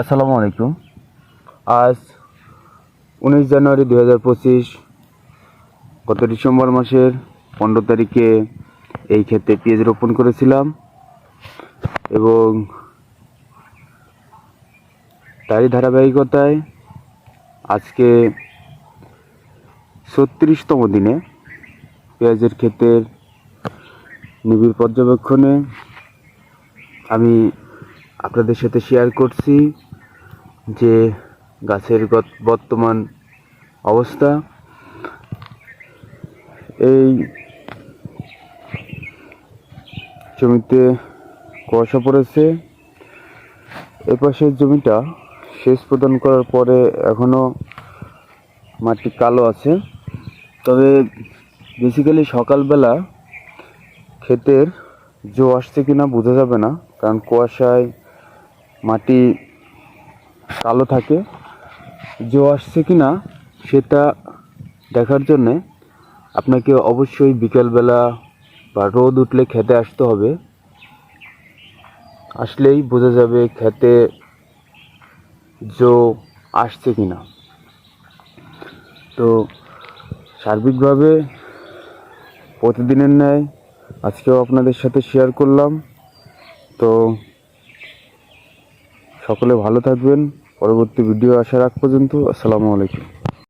আসসালামু আলাইকুম। আজ উনিশ জানুয়ারি দু হাজার পঁচিশ, গত ডিসেম্বর মাসের পনেরো তারিখে এই ক্ষেত্রে পেঁয়াজ রোপণ করেছিলাম এবং তারই ধারাবাহিকতায় আজকে ছত্রিশতম দিনে পেঁয়াজের ক্ষেতের নিবিড় পর্যবেক্ষণে আমি আপনাদের সাথে শেয়ার করছি যে গাছের বর্তমান অবস্থা। এই জমিতে কুয়াশা পড়েছে। এপাশের জমিটা সেচ প্রদান করার পরে এখনও মাটি কালো আছে। তবে বেসিক্যালি সকালবেলা ক্ষেতের জো আসছে কিনা বোঝা যাবে না, কারণ কুয়াশায় মাটি কালো থাকে। জো আসছে কি না সেটা দেখার জন্যে আপনাকে অবশ্যই বিকেলবেলা বা রোদ উঠলে খেতে আসতে হবে। আসলেই বোঝা যাবে খেতে জো আসছে কি না তো সার্বিকভাবে প্রতিদিনের ন্যায় আজকেও আপনাদের সাথে শেয়ার করলাম। তো সকলে ভালো থাকবেন। পরবর্তী ভিডিও আসার আগ পর্যন্ত আসসালামু আলাইকুম।